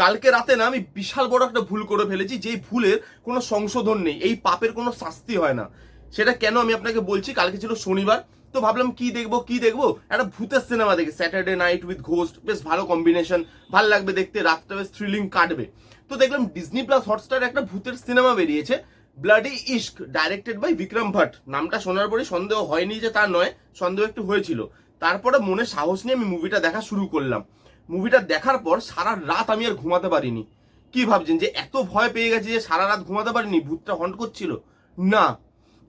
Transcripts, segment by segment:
কালকে রাতে না আমি বিশাল বড় একটা ভুল করে ফেলেছি, যেই ভুলের কোনো সংশোধন নেই, এই পাপের কোনো শাস্তি হয় না। সেটা কেন আমি আপনাকে বলছি? কালকে ছিল শনিবার, তো ভাবলাম কি দেখব কি দেখব? একটা ভূতের সিনেমা দেখি স্যাটারডে নাইট উইথ ঘোস্ট বেশ ভালো কম্বিনেশন ভালো লাগবে দেখতে, রাতটা বেশ থ্রিলিং কাটবে। তো দেখলাম ডিজনি প্লাস হটস্টার একটা ভূতের সিনেমা বেরিয়েছে bloody Ishq directed by Vikram Bhatt নামটা শোনার পরে সন্দেহ হয়নি যে তা নয়, সন্দেহ একটু হয়েছিল। তারপরে মনে সাহস নিয়ে আমি মুভিটা দেখা শুরু করলাম। মুভিটা দেখার পর সারা রাত আমি আর ঘুমাতে পারিনি। কি ভাবছেন যে এত ভয় পেয়ে গেছি যে সারা রাত ঘুমাতে পারিনি? ভূতটা হন্ট করছিল। না,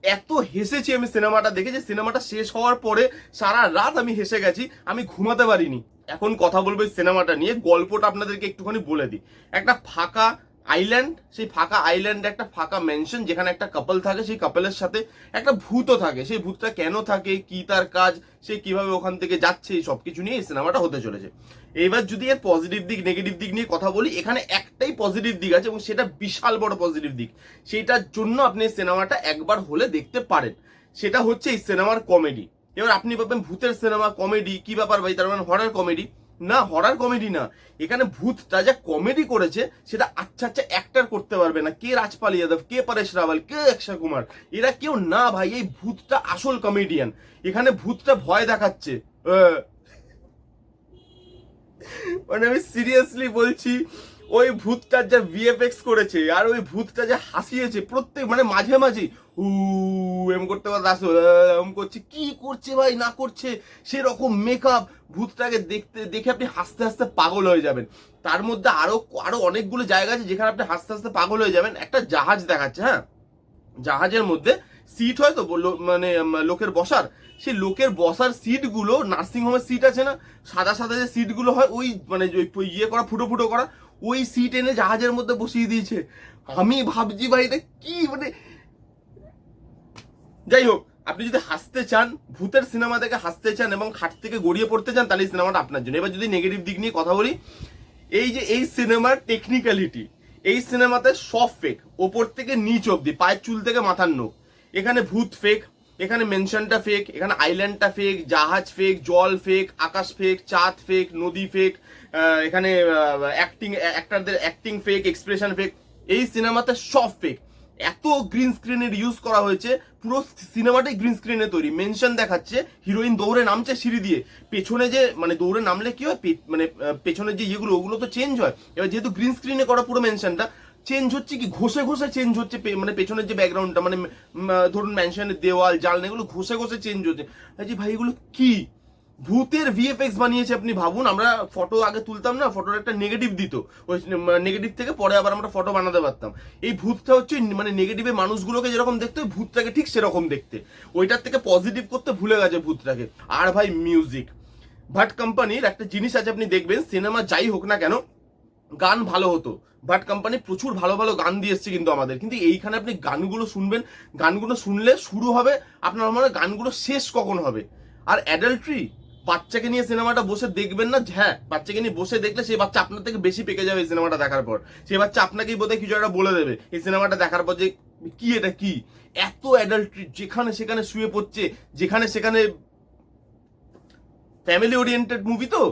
এত হেসেছি আমি সিনেমাটা দেখে যে সিনেমাটা শেষ হওয়ার পরে সারা রাত আমি হেসে গেছি, আমি ঘুমাতে পারিনি। এখন কথা বলব সিনেমাটা নিয়ে, গল্পটা আপনাদেরকে একটুখানি বলে দিই। একটা ফাঁকা আইল্যান্ড সেই ফাঁকা আইল্যান্ডে একটা ফাঁকা মেনশন যেখানে একটা কাপল থাকে, সেই কাপলের সাথে একটা ভূতও থাকে। সেই ভূতটা কেন থাকে, কি তার কাজ, সে কীভাবে ওখান থেকে যাচ্ছে সব কিছু নিয়ে এই সিনেমাটা হতে চলেছে। এবার যদি এর পজিটিভ দিক নেগেটিভ দিক নিয়ে কথা বলি, এখানে একটাই পজিটিভ দিক আছে এবং সেটা বিশাল বড় পজিটিভ দিক। সেইটার জন্য আপনি সিনেমাটা একবার হলে দেখতে পারেন। সেটা হচ্ছে এই সিনেমার কমেডি এবার আপনি ভাববেন, ভূতের সিনেমা কমেডি কি ব্যাপার ভাই? তার মানে হরার কমেডি না হরার কমেডি না। এখানে ভূতটা যা কমেডি করেছে, সেটা আচ্ছা আচ্ছা অ্যাক্টার করতে পারবে না। কে রাজপাল যাদব, কে পরেশ রাওয়াল, কে অক্ষয় কুমার? এরা কেউ না ভাই, এই ভূতটা আসল কমেডিয়ান এখানে ভূতটা ভয় দেখাচ্ছে। মানে আমি সিরিয়াসলি বলছি ওই ভূতটার যা ভিএফএক্স করেছে, আর ওই ভূতটা যা হাসিয়েছে প্রত্যেক মানে মাঝে মাঝে, উ, এম করতে পারতে আসো এম করছে, কি করছে ভাই, না করছে, সেরকম মেকআপ ভূতটাকে দেখতে, দেখে আপনি হাসতে হাসতে পাগল হয়ে যাবেন। তার মধ্যে আরও আরও অনেকগুলো জায়গা আছে যেখানে আপনি হাসতে হাসতে পাগল হয়ে যাবেন। একটা জাহাজ দেখাচ্ছে হ্যাঁ? জাহাজের মধ্যে সিট হয় তো মানে লোকের বসার। সেই লোকের বসার সিটগুলো নার্সিং হোমের সিট আছে না? সাদা সাদা যে সিটগুলো হয়, ওই মানে ওই ইয়ে করা, ফুটো ফুটো করা ওই সিট এনে জাহাজের মধ্যে বসিয়ে দিয়েছে। আমি ভাবছি ভাই এটা কি মানে যাই হোক, আপনি যদি হাসতে চান, ভূতের সিনেমা থেকে হাসতে চান এবং খাট থেকে গড়িয়ে পড়তে চান, তাহলে এই সিনেমাটা আপনার জন্য। এবার যদি নেগেটিভ দিক নিয়ে কথা বলি, এই যে এই সিনেমার টেকনিক্যালিটি এই সিনেমাতে সব ফেক ওপর থেকে নিচ অব্দি পায়ের চুল থেকে মাথার নোখ। এখানে ভূত ফেক এখানে মেনশনটা ফেক এখানে আইল্যান্ডটা ফেক জাহাজ ফেক জল ফেক আকাশ ফেক চাঁদ ফেক নদী ফেক এখানে অ্যাক্টিং অ্যাক্টারদের অ্যাক্টিং ফেক এক্সপ্রেশন ফেক এই সিনেমাতে সব ফেক এত গ্রিন স্ক্রিনের ইউজ করা হয়েছে পুরো সিনেমাটাই গ্রিন স্ক্রিনে তৈরি। মেনশন দেখাচ্ছে হিরোইন দৌড়ে নামছে সিঁড়ি দিয়ে। পেছনে যে মানে দৌড়ে নামলে কি হয়? মানে আহ, পেছনের যে ইয়েগুলো ওগুলো তো চেঞ্জ হয়। এবার যেহেতু গ্রিন স্ক্রিনে করা পুরো মেনশনটা চেঞ্জ হচ্ছে কি? ঘষে ঘষে চেঞ্জ হচ্ছে মানে পেছনের যে ব্যাকগ্রাউন্ডটা মানে ধরুন ম্যানশনের দেওয়াল জালনা এগুলো ঘষে ঘষে চেঞ্জ হচ্ছে। ভাই ভাই, এগুলো কি? ভূতের ভিএফএক্স বানিয়েছে আপনি ভাবুন, আমরা ফটো আগে তুলতাম না ফটোর একটা নেগেটিভ দিত। ওই নেগেটিভ থেকে পরে আবার আমরা ফটো বানাতে পারতাম। এই ভূতটা হচ্ছে মানে নেগেটিভে মানুষগুলোকে যেরকম দেখতে ভূতটাকে ঠিক সেরকম দেখতে। ওইটার থেকে পজিটিভ করতে ভুলে গেছে ভূতটাকে। আর ভাই মিউজিক ভাট কোম্পানির একটা জিনিস আছে, আপনি দেখবেন সিনেমা যাই হোক না কেন গান ভালো হতো বাট কোম্পানি প্রচুর ভালো ভালো গান দিয়ে এসছে কিন্তু আমাদের। কিন্তু এইখানে আপনি গানগুলো শুনবেন, গানগুলো শুনলে শুরু হবে আপনার মনে গানগুলো শেষ কখন হবে? আর অ্যাডাল্ট্রি বাচ্চাকে নিয়ে সিনেমাটা বসে দেখবেন না? হ্যাঁ বাচ্চাকে নিয়ে বসে দেখলে সেই বাচ্চা আপনার থেকে বেশি পেকে যাবে এই সিনেমাটা দেখার পর। সেই বাচ্চা আপনাকেই বোধহয় কিছু একটা বলে দেবে এই সিনেমাটা দেখার পর যে কি এটা কি? এত অ্যাডাল্ট্রি যেখানে সেখানে শুয়ে পড়ছে, যেখানে সেখানে ফ্যামিলি ওরিয়েন্টেড মুভি তো?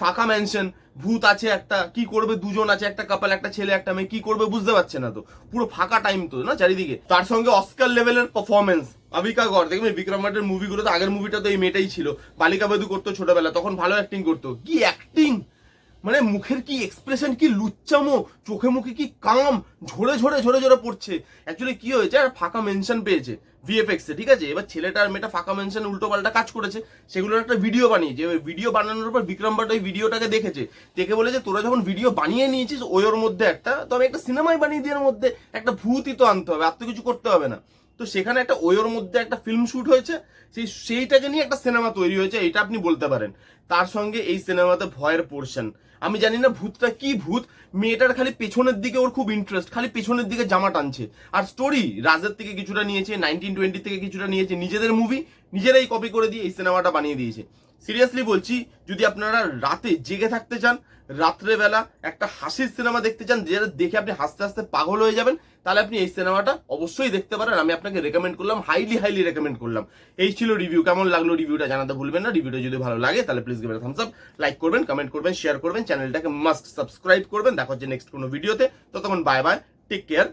ফাঁকা ম্যানশন ভূত আছে একটা, কি করবে দুজন আছে, একটা কাপাল একটা ছেলে, একটা মেয়ে, কি করবে বুঝতে পারছে না তো। পুরো ফাঁকা টাইম তো, না চারিদিকে? তার সঙ্গে অস্কার লেভেলের পারফরমেন্স অবিকা গড়। দেখবে বিক্রম ভাটের মুভিগুলো তো আগের মুভিটা তো এই মেয়েটাই ছিল। বালিকা বেদু করতো ছোটবেলা তখন ভালো অ্যাক্টিং করতো। কি অ্যাক্টিং মানে মুখের কি এক্সপ্রেশন কি লুচ্চামো, চোখে মুখে কি কাম, ঝরে ঝরে ঝরে ঝরে পড়ছে। অ্যাকচুয়ালি কি হয়েছে, আর ফাঁকা মেনশন পেয়েছে ভিএফএক্স ঠিক আছে? এবার ছেলেটা আর মেয়েটা ফাঁকা মেনশন উল্টো পাল্টা কাজ করেছে। সেগুলোর একটা ভিডিও বানিয়েছে ওই ভিডিও বানানোর পর বিক্রম ভট্ট ওই ভিডিওটাকে দেখেছে। দেখে বলে যে তোরা যখন ভিডিও বানিয়ে নিয়েছিস, ওই ওর মধ্যে একটা, তো আমি একটা সিনেমাই বানিয়ে দিয়ে মধ্যে একটা ভূতই তো আনতে হবে, আর তো কিছু করতে হবে না। তো সেখানে একটা ওয়োর মধ্যে একটা ফিল্ম শুট হয়েছে। সেই সেইটাকে নিয়ে একটা সিনেমা তৈরি হয়েছে, এটা আপনি বলতে পারেন। তার সঙ্গে এই সিনেমাতে ভয়ের পোর্শন আমি জানি না ভূতটা কি ভূত, মেয়েটার খালি পেছনের দিকে ওর খুব ইন্টারেস্ট খালি পেছনের দিকে জামা টানছে। আর স্টোরি রাজের থেকে কিছুটা নিয়েছে নাইনটিন টোয়েন্টি থেকে কিছুটা নিয়েছে, নিজেদের মুভি নিজেরাই কপি করে দিয়ে এই সিনেমাটা বানিয়ে দিয়েছে। সিরিয়াসলি বলছি, যদি আপনারা রাতে জেগে থাকতে চান, রাত্রেবেলা একটা হাসির সিনেমা দেখতে চান, যেটা দেখে আপনি হাসতে হাসতে পাগল হয়ে যাবেন, তাহলে আপনি এই সিনেমাটা অবশ্যই দেখতে পারেন। আমি আপনাকে রেকমেন্ড করলাম হাইলি হাইলি রেকমেন্ড করলাম। এই ছিল রিভিউ কেমন লাগল রিভিউটা জানাতে ভুলবেন না। রিভিউটা যদি ভালো লাগে, তাহলে please give thumbs up like করবেন কমেন্ট করবেন শেয়ার করবেন চ্যানেলটাকে মাস্ট সাবস্ক্রাইব করবেন। দেখা হচ্ছে নেক্সট কোনো ভিডিওতে ততক্ষণ বাই বাই টেক কেয়ার